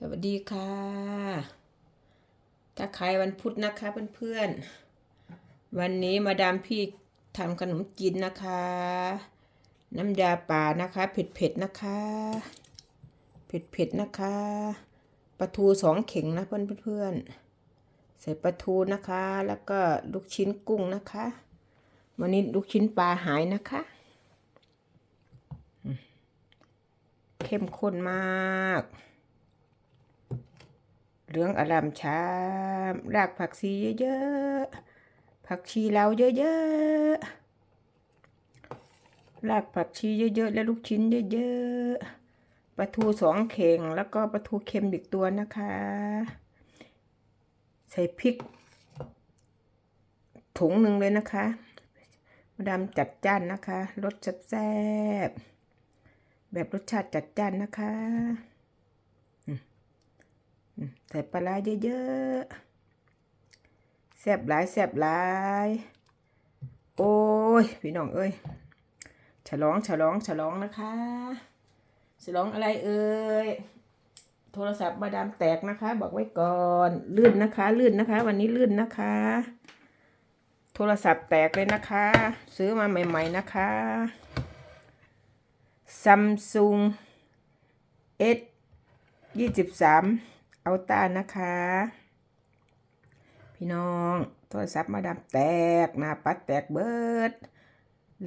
สวัสดีค่ะ ถ้าใครวันพุธนะคะเพื่อนๆ วันนี้มาดามพี่ทำขนมจีนนะคะ น้ำยาป่านะคะ เผ็ดๆนะคะ เผ็ดๆนะคะปลาทูสองเข่งนะเพื่อนๆ ใส่ปลาทูนะคะ แล้วก็ลูกชิ้นกุ้งนะคะ วันนี้ลูกชิ้นปลาหายนะคะ เข้มข้นมาก เหลืองอลามชามรากผักชีเยอะๆ ผักชีเราเยอะๆ รากผักชีเยอะๆ และลูกชิ้นเยอะๆ ปลาทูสองเข่งแล้วก็ปลาทูเค็มอีกตัวนะคะ ใส่พริก ถุงหนึ่งเลยนะคะมาดามจัดจ้านนะคะ รสแซ่บแบบรสชาติจัดจ้านนะคะ ใส่ปลาร้าเยอะๆแซ่บหลายแซ่บหลาย โอ้ย พี่น้องเอ้ย ฉลองฉลองฉลองนะคะ ฉลองอะไรเอ่ย โทรศัพท์มาดามแตกนะคะ บอกไว้ก่อนลื่นนะคะ ลื่นนะคะ วันนี้ลื่นนะคะ โทรศัพท์แตกเลยนะคะ ซื้อมาใหม่ ๆนะคะซัมซุงเอสยี่สิบสาม อัลตานะคะ พี่น้องโทรศัพท์มาดามแตกหน้าปัดแตกเบิด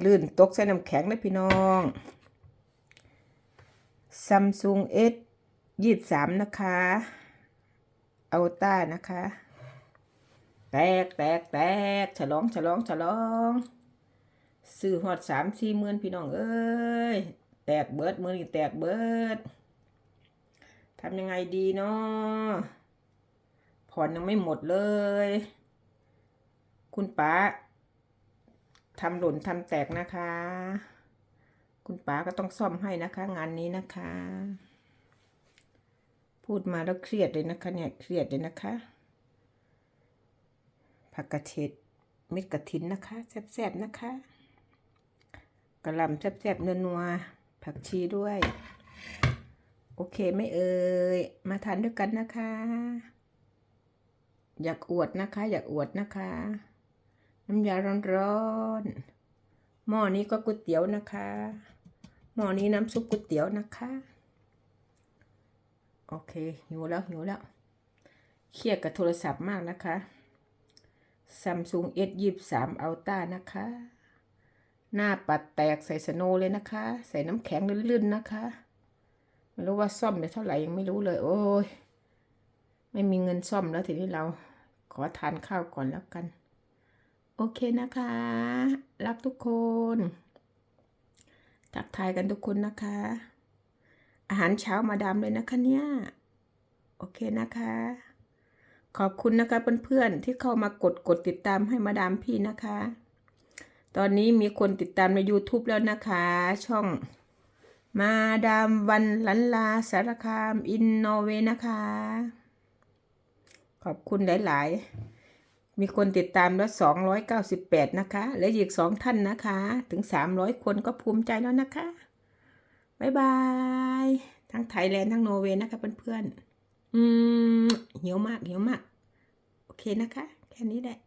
ลื่นตกใส่น้ำแข็งเลยพี่น้องซัมซุงเอสยี่สามนะคะอัลตานะคะ แตกแตกแตกฉลองฉลองฉลองซื้อหอดสามสี่หมื่นพี่น้องเอ้ย แตกเบิดมือนี่แตกเบิด ทำยังไงดีเนาะผ่อนยังไม่หมดเลย คุณป้าทำหล่นทำแตกนะคะ คุณป้าก็ต้องซ่อมให้นะคะ งานนี้นะคะ พูดมาแล้วเครียดเลยนะคะ เนี่ยเครียดเลยนะคะผักกระเฉดเม็ดกระถินนะคะแซ่บๆนะคะกระหล่ำแซ่บๆนัวๆผักชีด้วย เคไม่เอ่ย มาทานด้วยกันนะคะ อยากอวดนะคะ อยากอวดนะคะ น้ำยาร้อนๆหม้อนี้ก็ก๋วยเตี๋ยวนะคะ หม้อนี้น้ำซุปก๋วยเตี๋ยวนะคะ โอเคหิวแล้วหิวแล้ว เครียดกับโทรศัพท์มากนะคะ Samsung S ยี่สามอัลต้านะคะ หน้าปัดแตกใส่สโนเลยนะคะ ใส่น้ำแข็งลื่นๆนะคะ ไม่รู้ว่าซ่อมไปเท่าไหร่ยังไม่รู้เลย โอ้ยไม่มีเงินซ่อมแล้วทีนี้เราขอทานข้าวก่อนแล้วกัน โอเคนะคะ รักทุกคนทักทายกันทุกคนนะคะ อาหารเช้ามาดามเลยนะคะเนี่ยโอเคนะคะ ขอบคุณนะคะเพื่อนๆที่เข้ามากดกดติดตามให้มาดามพี่นะคะ ตอนนี้มีคนติดตามใน YouTube แล้วนะคะ ช่อง มาดามวันลันลาสารคามอินโนเวนะคะ ขอบคุณหลาย ๆ มีคนติดตามแล้ว 298 นะคะ และอีกสองท่านนะคะ ถึง 300 คนก็ภูมิใจแล้วนะคะ บ๊ายบาย ทั้งไทยแลนด์ทั้งโนเวย์นะคะเพื่อน ๆ อืมหิวมากหิวมาก โอเคนะคะ แค่นี้แหละ